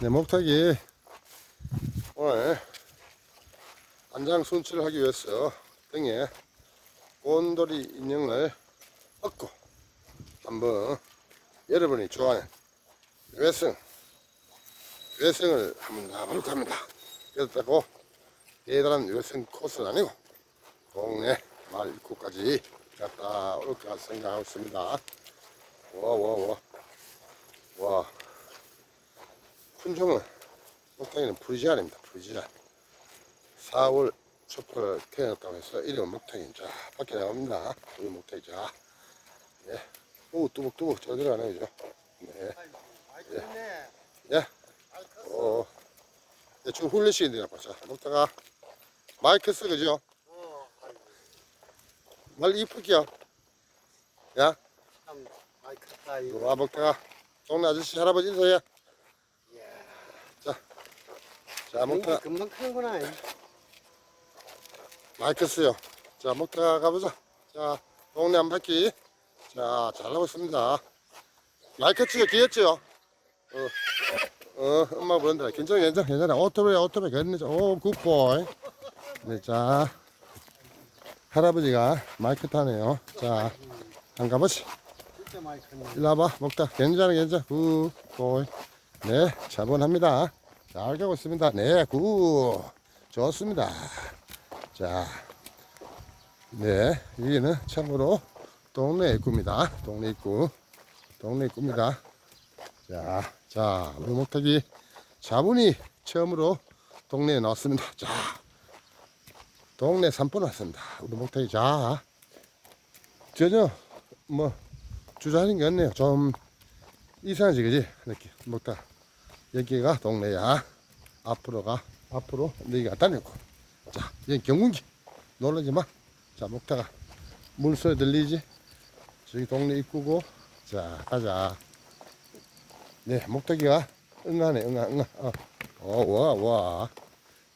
네, 목탁이 오늘 안장 순치를 하기 위해서 등에 곤돌이 인형을 얻고 한번 여러분이 좋아하는 외승 외승을 한번 가볼까 합니다. 그렇다고 대단한 외승 코스는 아니고 동네 마을 입구까지 갔다 올까 생각하고 있습니다. 와, 와, 와. 와. 품종은 목탕이는 프리지안입니다. 프리지안. 4월 촛불 태어났다고 해서 이름은 목탕이 자 밖에 나옵니다. 우리 목탕이 자. 예. 오 뚜벅뚜벅 잘 들어가네 그죠? 네. 맛있네. 예. 어. 예, 지금 훈련 시간이라 자 목탕아 마이크 쓰 그죠? 어, 말 이쁘기야. 야. 와 목탕아 동네 아저씨 할아버지 인사해. 자 목탕아 금방 크는구나. 마이크 쓰요. 자, 목타 가보자. 자, 동네 한 바퀴. 자, 잘 나고 있습니다. 마이크 치고 귀엽죠? 어, 어, 엄마 부른다. 괜찮아, 괜찮아, 괜찮아. 오토바이, 오토바이, 괜찮아. 오, 굿보이. 네, 자. 할아버지가 마이크 타네요. 자, 한 가보시. 진짜 많이 컸네. 일로 와봐. 먹다. 괜찮아, 괜찮아. 굿보이. 네, 차분합니다. 잘 가고 있습니다. 네, 굿. 좋습니다. 자, 네, 여기는 참고로 동네 입구입니다. 동네 입구. 동네 입구입니다. 자, 자, 우리 목탁이 자분이 처음으로 동네에 나왔습니다. 자, 동네 산보 났습니다. 우리 목탁이 자, 전혀 뭐 주저하는 게 없네요. 좀 이상하지, 그지? 이렇게 목탁. 여기가 동네야. 앞으로가 앞으로 너희가 다녔고. 자, 여기 경운기 놀라지 마. 자, 목타가 물소리 들리지? 저기 동네 입구고. 자, 가자. 네, 목타기가 응하네, 응하, 응하. 어, 어 와, 와.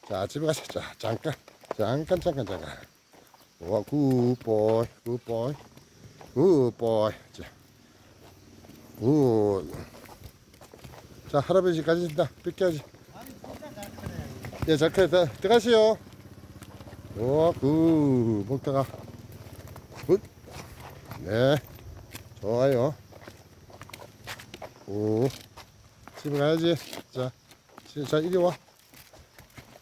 자, 집에 가자. 자, 잠깐, 잠깐, 잠깐, 잠깐. 와, 굿보이, 굿보이, 굿보이. 자, 굿. 자, 할아버지 가진다. 뺏겨야지. 예, 자켓 들어가시오. 오, 굿. 목타가. 굿. 네. 좋아요. 오. 집에 가야지. 자, 지- 자, 이리 와.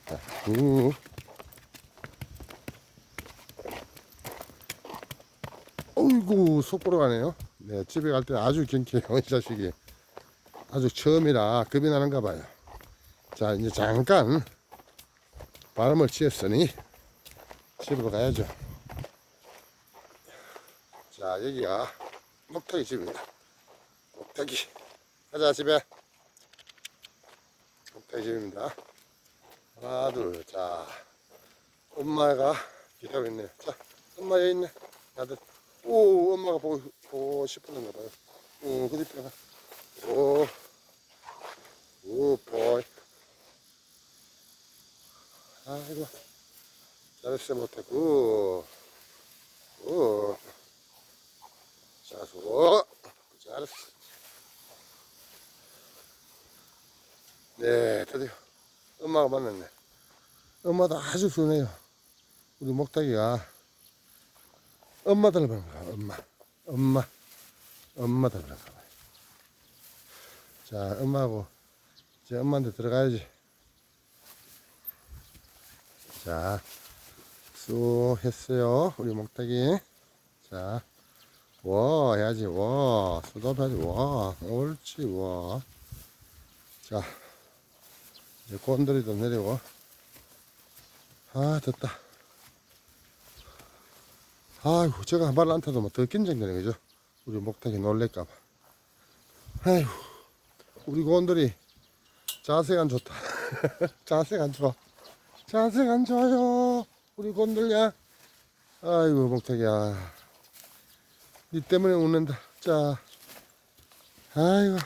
자, 굿. 어이구, 속 보러 가네요. 네, 집에 갈 때 아주 경쾌해요, 이 자식이. 아주 처음이라 겁이 나는가 봐요. 자, 이제 잠깐 바람을 쥐었으니 집으로 가야죠. 자, 여기가 목탁이 집입니다. 목탁이. 가자, 집에. 목탁이 집입니다. 하나, 둘, 자. 엄마가 기다리고 있네요. 자, 엄마 여기 있네. 아들. 오, 엄마가 보고, 보고 싶었는가 봐요. 응, 그리 펴가. 오, 오, 보이. 아이고 잘했어 못했고. 오. 자수 잘했어. 네 드디어 엄마가 만났네. 엄마도 아주 순해요. 우리 목탁이가. 엄마 닮은 거야 엄마. 엄마. 엄마 닮은 거야 자 엄마하고 이제 엄마한테 들어가야지 자, 쑥 했어요. 우리 목탁이. 자, 와, 해야지. 와, 수답 해야지. 와, 옳지. 와. 자, 이제 곤돌이도 내리고. 아, 됐다. 아이고, 제가 말 안 타도 뭐더 긴장되네, 그죠? 우리 목탁이 놀랄까봐. 아이고, 우리 곤돌이 자세가 안 좋다. 자세가 안 좋아. 자세가 안 좋아요. 우리 곤돌냐? 아이고, 목탁이야. 니 때문에 웃는다. 자, 아이고.